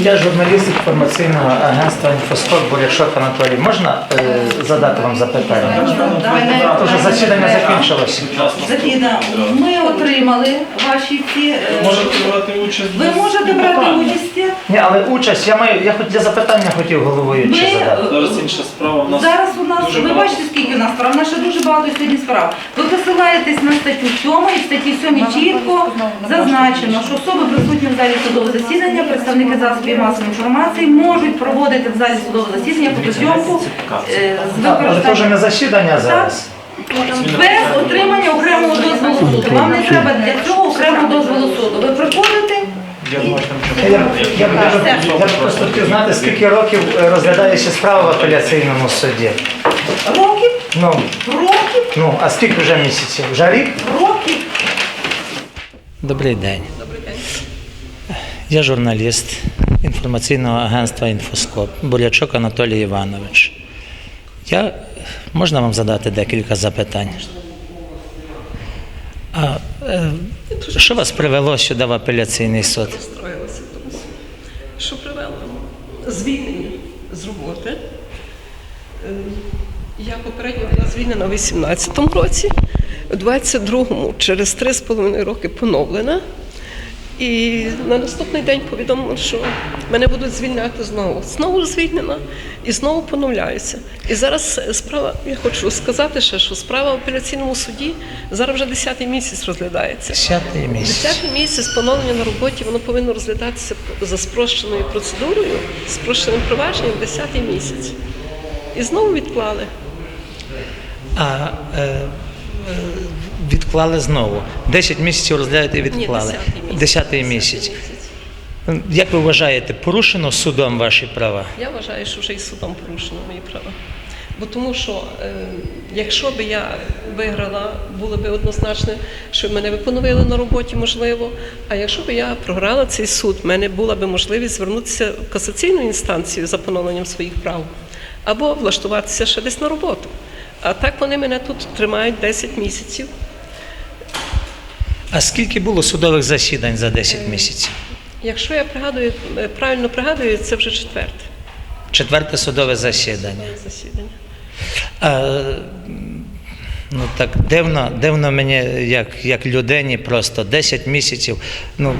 Я журналіст інформаційного агентства «Інфоскоп» Бурячок Анатолій. Можна е, задати вам запитання? Вже засідання закінчилося. Закида, ми отримали ваші ці. е, Можете брати участь. Ви можете брати участь. Ні, але участь, я маю, я хоч для запитання хотів головуючи Ми, задати. Зараз інша справа. У нас Зараз у нас, дуже ви багато. бачите, скільки у нас справ, у нас ще дуже багато сьогодні справ. Ви посилаєтесь на статтю 7, і в статті 7 чітко зазначено, що особи присутні в залі судового засідання, представники засобів масової інформації можуть проводити в залі судового засідання фотозйомку е, з Але це вже використанням не засідання зараз. без отримання окремого дозволу суду. Вам не треба для цього окремого дозволу суду. Ви приходите Я Я, я, б дуже- я б просто хотів знати, скільки років е, розглядається справа в апеляційному суді. років, Ну, років, ну, а скільки вже місяців? Вже рік? років. Добрий день. Я журналіст інформаційного агентства «Інфоскоп» Бурячок Анатолій Іванович. Я, можна вам задати декілька запитань? А, е, що вас привело сюди в апеляційний суд? що привело звільнення з роботи. Е, Я попередньо була звільнена у 18-му році, у 22-му через 3,5 роки поновлена. І на наступний день повідомили, що мене будуть звільняти знову. Знову звільнена і знову поновляюся. І зараз справа, я хочу сказати ще, що справа в апеляційному суді зараз вже 10-й місяць розглядається. Десятий місяць. Десятий місяць поновлення на роботі воно повинно розглядатися за спрощеною процедурою, спрощеним провадженням десятий місяць. І знову відклали. А е, е, відклали знову. 10 місяців розглядаєте і відклали. десятий місяць. Як ви вважаєте, порушено судом ваші права? Я вважаю, що вже і судом порушено мої права. Бо тому що е, якщо б я виграла, було б однозначно, що мене б поновили на роботі, можливо. А якщо б я програла цей суд, в мене була б можливість звернутися в касаційну інстанцію за поновленням своїх прав або влаштуватися ще десь на роботу. А так вони мене тут тримають 10 місяців. А скільки було судових засідань за 10 місяців? Якщо я пригадую, е, правильно пригадую, це вже четверте Четверте судове засідання. засідання. А, ну так дивно, дивно мені, як, як людині, просто 10 місяців. Ну,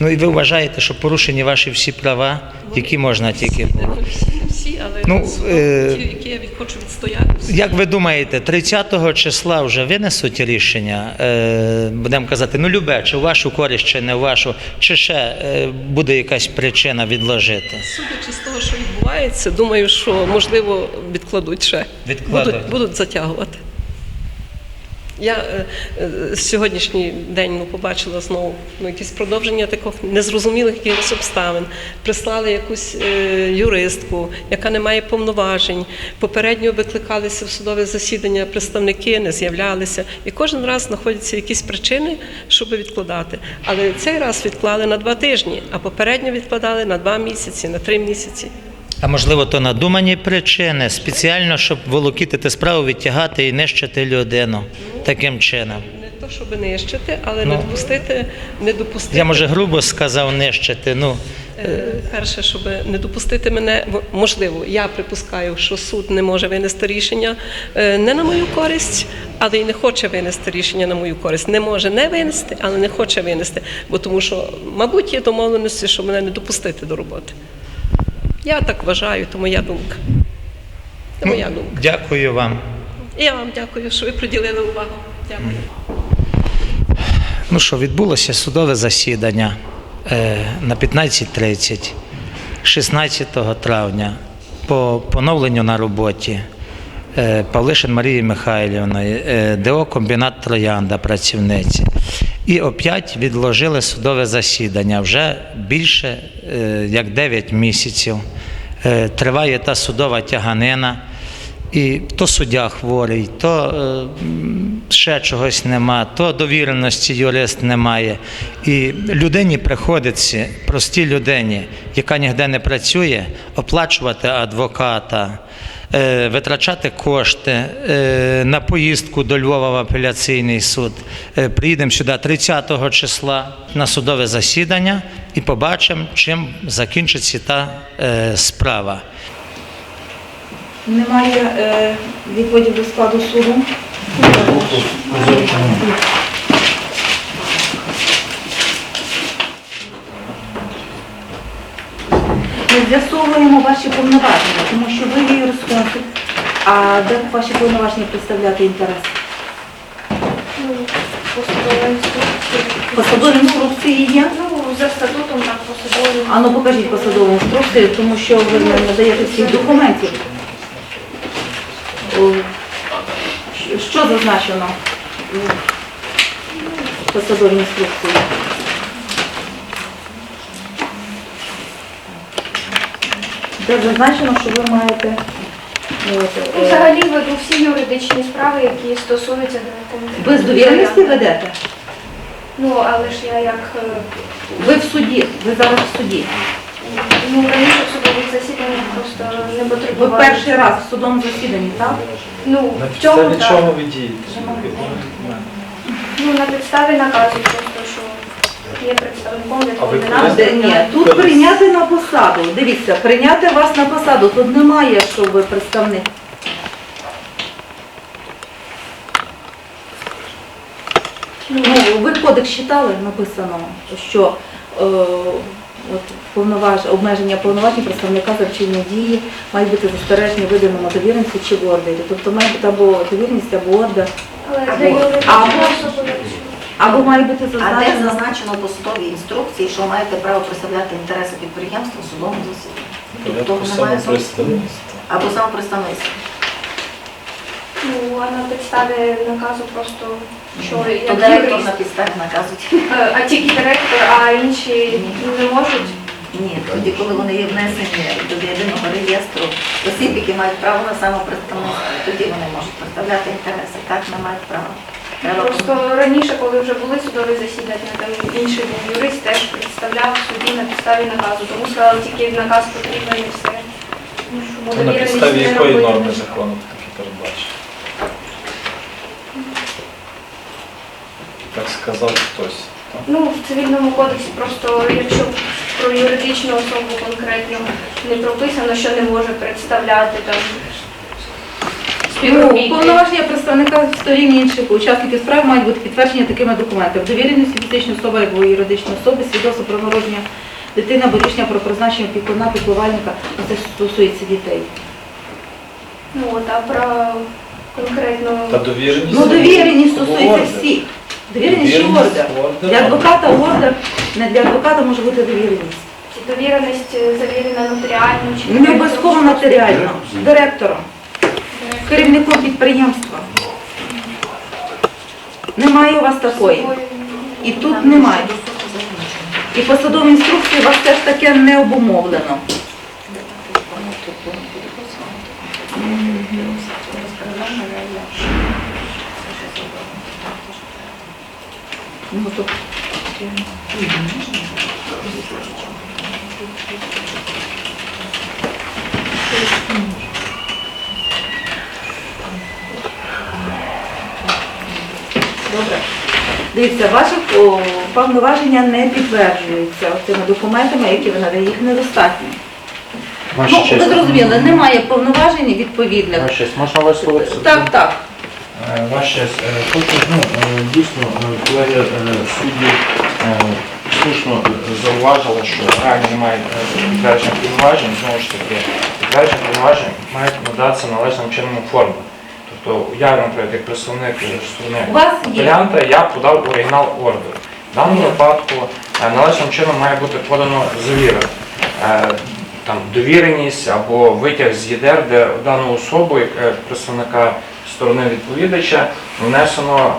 ну і ви вважаєте, що порушені ваші всі права, які можна тільки всі, але Ну, е, ті, які я хочу відстояти. Як ви думаєте, 30 числа вже винесуть рішення? Е, будемо казати, ну любе, чи в вашу користь, чи не в вашу, чи ще е, буде якась причина відложити? Судячи з того, що відбувається, думаю, що можливо відкладуть ще. Відкладуть. Будуть, будуть затягувати. Я е, е, сьогоднішній день ну, побачила знову ну, якісь продовження таких незрозумілих якихось обставин. Прислали якусь е, юристку, яка не має повноважень. Попередньо викликалися в судове засідання представники, не з'являлися. І кожен раз знаходяться якісь причини, щоб відкладати. Але цей раз відклали на два тижні, а попередньо відкладали на два місяці, на три місяці. А можливо, то надумані причини, спеціально, щоб волокітити справу, відтягати і нищити людину таким чином. Не то, щоб нищити, але Ну, не допустити, не допустити. Я може грубо сказав нищити. Ну Е, Перше, щоб не допустити мене, в- можливо, я припускаю, що суд не може винести рішення е, не на мою користь, але й не хоче винести рішення на мою користь. Не може не винести, але не хоче винести, бо тому що, мабуть, є домовленості, що мене не допустити до роботи. Я так вважаю, то моя думка. Це моя думка. дякую вам. Я вам дякую, що ви приділили увагу. Дякую. Ну що, відбулося судове засідання е, на 15.30, 16 травня, по поновленню на роботі е, Павлишин Марії Михайлівної, е, ДО комбінат Троянда, працівниці. І опять відложили судове засідання вже більше як 9 місяців. Е, Триває та судова тяганина. І то суддя хворий, то е, ще чогось нема, то довіреності юрист немає. І людині приходиться, простій людині, яка ніде не працює, оплачувати адвоката, витрачати кошти е, на поїздку до Львова в апеляційний суд. Е, Приїдемо сюди 30 числа на судове засідання і побачимо, чим закінчиться та е, справа. Немає е, відводів до складу суду. З'ясовуємо ваші повноваження, тому що ви є юрисконсульт. А де ваші повноваження представляти інтерес? Посадові інструкції. Посадові інструкції є? Ну, за статутом так посадові. А ну покажіть посадову інструкцію, тому що ви не надаєте всіх документів. О, Що зазначено в посадовій інструкції? Де зазначено, що ви маєте ну, е, Взагалі веду всі юридичні справи, які стосуються конкретного ви з довіреності ведете? Ну, але ж я як е, Ви в суді, ви зараз в суді. ну, раніше в судових засіданнях просто не Ви потребувала. перший раз в судовому засіданні, так? Ну, На в цьому підставі так. чого ви дієте? Ну, на підставі наказу просто, є представником А ви Верховної Де- Ради. Ні, тут прийняти на посаду. Дивіться, прийняти вас на посаду. Тут немає, що ви представник. Ну, ви кодекс читали, написано, що е, от, повноваж... обмеження повноважень представника за дії мають бути застережені виданому довіреності чи в ордері. Тобто має бути або довіреність, або ордер, Але Або- або- особи або має бути А де зазначено. зазначено в інструкції, що маєте право представляти інтереси підприємства в судовому засіданні? Тобто немає самопредставництва. або самопредставництво. Ну, а на підставі наказу просто, що То директор на підставі наказують. е, а тільки директор, а інші не можуть. Ні, тоді, коли вони є внесені до єдиного реєстру осіб, які мають право на самопредставництво, тоді вони можуть представляти інтереси. Так не мають права. Треба Просто раніше, коли вже були судові засідання, там інший був юрист, теж представляв суді на підставі наказу. Тому сказали, тільки наказ потрібен і все. Ну, щоб То на підставі якої норми закону таке передбачено? Так сказав хтось. так? Ну, в цивільному кодексі просто, якщо про юридичну особу конкретно не прописано, що не може представляти там Ну, співробітник. повноваження представника сторін інших учасників справи мають бути підтверджені такими документами. Довіреності фізичної особи або юридичної особи, свідоцтво про народження дитини або рішення про призначення опікуна, піклувальника, ну, це стосується дітей. Ну, от, а про конкретно Та довіреність? Ну, довіреність стосується всіх. Довіреність чи Довіреність, ордер? Для адвоката ордер, не для адвоката може бути довіреність. чи довіреність е, завірена нотаріально чи Не обов'язково матеріально, директором, керівником підприємства. Немає у вас такої. І тут немає. І посадові інструкції у вас теж таке не обумовлено. Ну, то... Добре. Дивіться, ваші повноваження не підтверджуються цими документами, які ви надаєте, їх недостатньо. Ну, ви зрозуміли, немає повноважень відповідних. ваша честь, можна висловитися? Так, так. Е, Ваша честь, хочу, ну, е, дійсно, колеги судді слушно зауважили, що реально немає підтвердження повноважень, знову ж таки, підтвердження повноважень мають надатися належним чином у формі. Тобто я, наприклад, як представник е, сторони апелянта, я подав оригінал ордеру. В даному випадку е, належним чином має бути подано завіра. Е, Там довіреність або витяг з ЄДР, де дану особу, як представника сторони відповідача, внесено,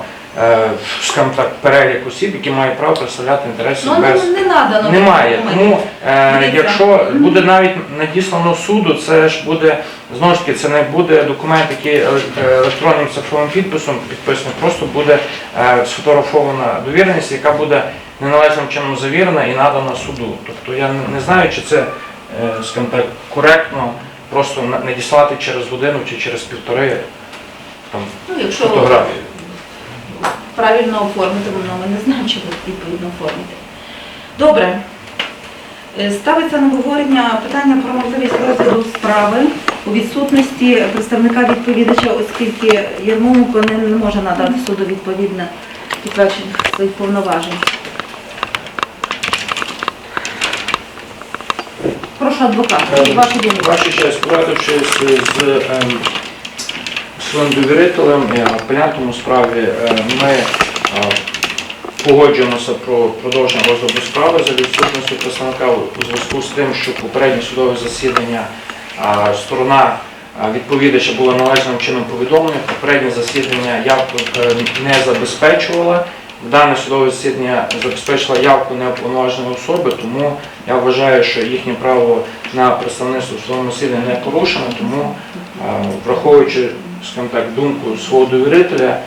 скажімо так, перелік осіб, які мають право представляти інтереси Ну, без не, надано. немає. Тому е, якщо буде навіть надіслано суду, це ж буде знову ж таки, це не буде документ, який е, електронним цифровим підписом підписаний, просто буде е, сфотографована довіреність, яка буде неналежним чином завірена і надана суду. Тобто я не- не знаю, чи це, е, скажімо так, коректно просто надіслати через годину чи через півтори там, Ну, якщо фотографії. Правильно оформити, воно ми не знаємо, чи відповідно оформити. Добре. Е, Ставиться на обговорення питання про можливість розгляду справи у відсутності представника відповідача, оскільки Єрмоленко не, може надати суду відповідне підтвердження своїх повноважень. Прошу адвокат, вашу думку. Ваша честь, порадившись з ем, своїм довірителем апелянтом у справі, е, ми е, погоджуємося про продовження розгляду справи за відсутністю представника у зв'язку з тим, що попереднє судове засідання е, сторона е, відповідача була належним чином повідомлена, попереднє засідання явку е, не забезпечувала. Дане судове засідання забезпечила явку неуповноваженої особи, тому я вважаю, що їхнє право на представництво в судовому засіданні не порушено, тому е, враховуючи, скажімо так, думку свого довірителя, е,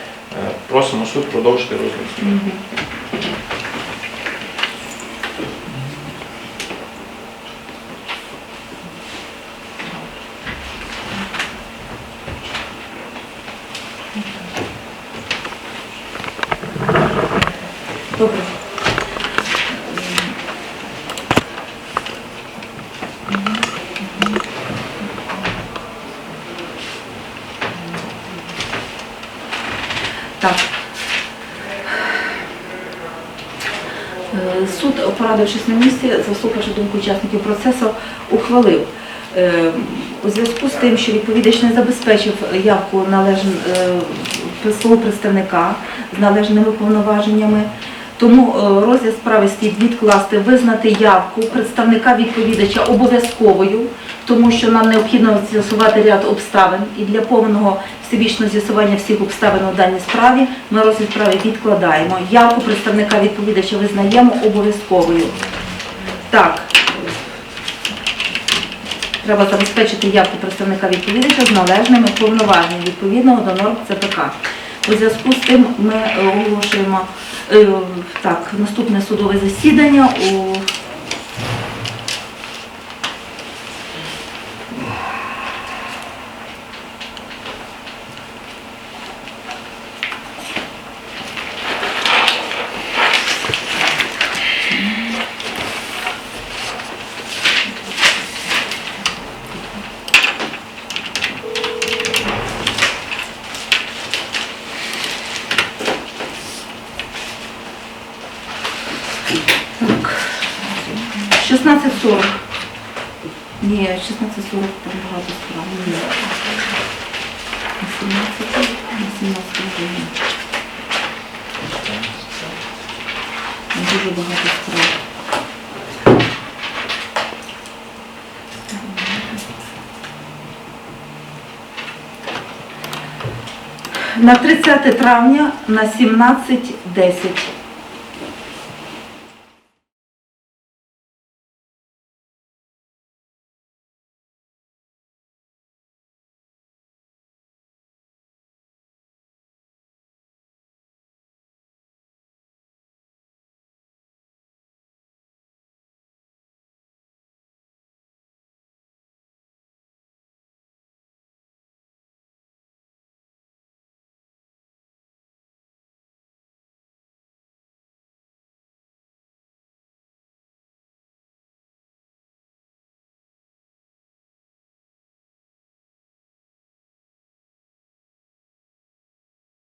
просимо суд продовжити розгляд. Добре. Так. Е, Суд, порадившись на місці, заслухавши думку учасників процесу, ухвалив. е, У зв'язку з тим, що відповідач не забезпечив явку належн... е, представника з належними повноваженнями, тому е, розгляд справи слід відкласти, визнати явку представника відповідача обов'язковою, тому що нам необхідно з'ясувати ряд обставин і для повного всебічного з'ясування всіх обставин у даній справі ми розгляд справи відкладаємо. Явку представника відповідача визнаємо обов'язковою. Так. Треба забезпечити явку представника відповідача з належними повноваженнями відповідного до норм ЦПК. У зв'язку з тим ми е, оголошуємо так, наступне судове засідання. У 16.40. Ні, 16.40 там багато справ. Ні. На 17, на 17 годині. Там Дуже багато справ. На 30 травня на 17.10.